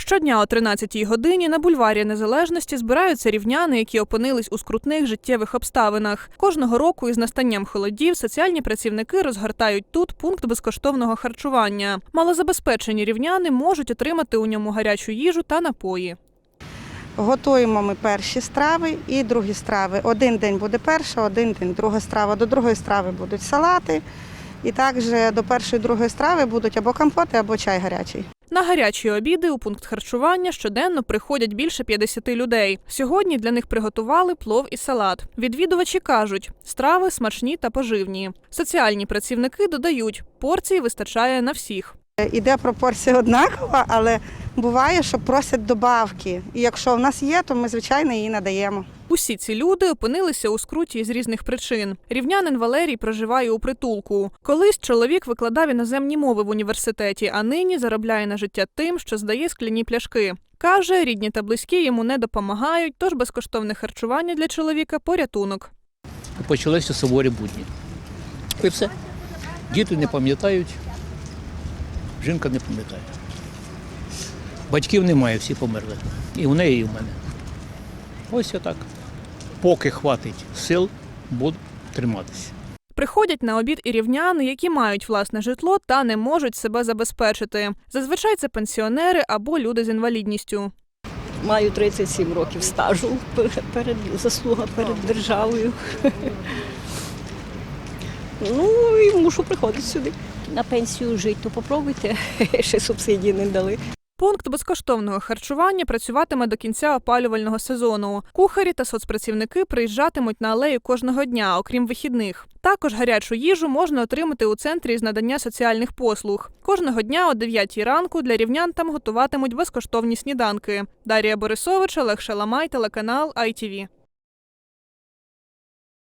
Щодня о 13-й годині на бульварі Незалежності збираються рівняни, які опинились у скрутних життєвих обставинах. Кожного року із настанням холодів соціальні працівники розгортають тут пункт безкоштовного харчування. Малозабезпечені рівняни можуть отримати у ньому гарячу їжу та напої. Готуємо ми перші страви і другі страви. Один день буде перша, один день друга страва. До другої страви будуть салати. І також до першої другої страви будуть або компоти, або чай гарячий. На гарячі обіди у пункт харчування щоденно приходять більше 50 людей. Сьогодні для них приготували плов і салат. Відвідувачі кажуть, страви смачні та поживні. Соціальні працівники додають, порцій вистачає на всіх. Іде пропорція однакова, але буває, що просять добавки. І якщо в нас є, то ми, звичайно, її надаємо. Усі ці люди опинилися у скруті з різних причин. Рівнянин Валерій проживає у притулку. Колись чоловік викладав іноземні мови в університеті, а нині заробляє на життя тим, що здає скляні пляшки. Каже, рідні та близькі йому не допомагають, тож безкоштовне харчування для чоловіка порятунок. почалися суворі будні. І все. Діти не пам'ятають, жінка не пам'ятає. Батьків немає, всі померли. І в неї, і в мене. Ось отак. Поки хватить сил, буду триматися. Приходять на обід і рівняни, які мають власне житло та не можуть себе забезпечити. Зазвичай це пенсіонери або люди з інвалідністю. Маю 37 років стажу перед заслуга перед державою. Ну і мушу приходити сюди. На пенсію жити, то попробуйте, ще субсидії не дали. Пункт безкоштовного харчування працюватиме до кінця опалювального сезону. Кухарі та соцпрацівники приїжджатимуть на алею кожного дня, окрім вихідних. Також гарячу їжу можна отримати у центрі з надання соціальних послуг. Кожного дня о 9 ранку для рівнян там готуватимуть безкоштовні сніданки. Дарія Борисович, Олег Шаламай, телеканал ITV.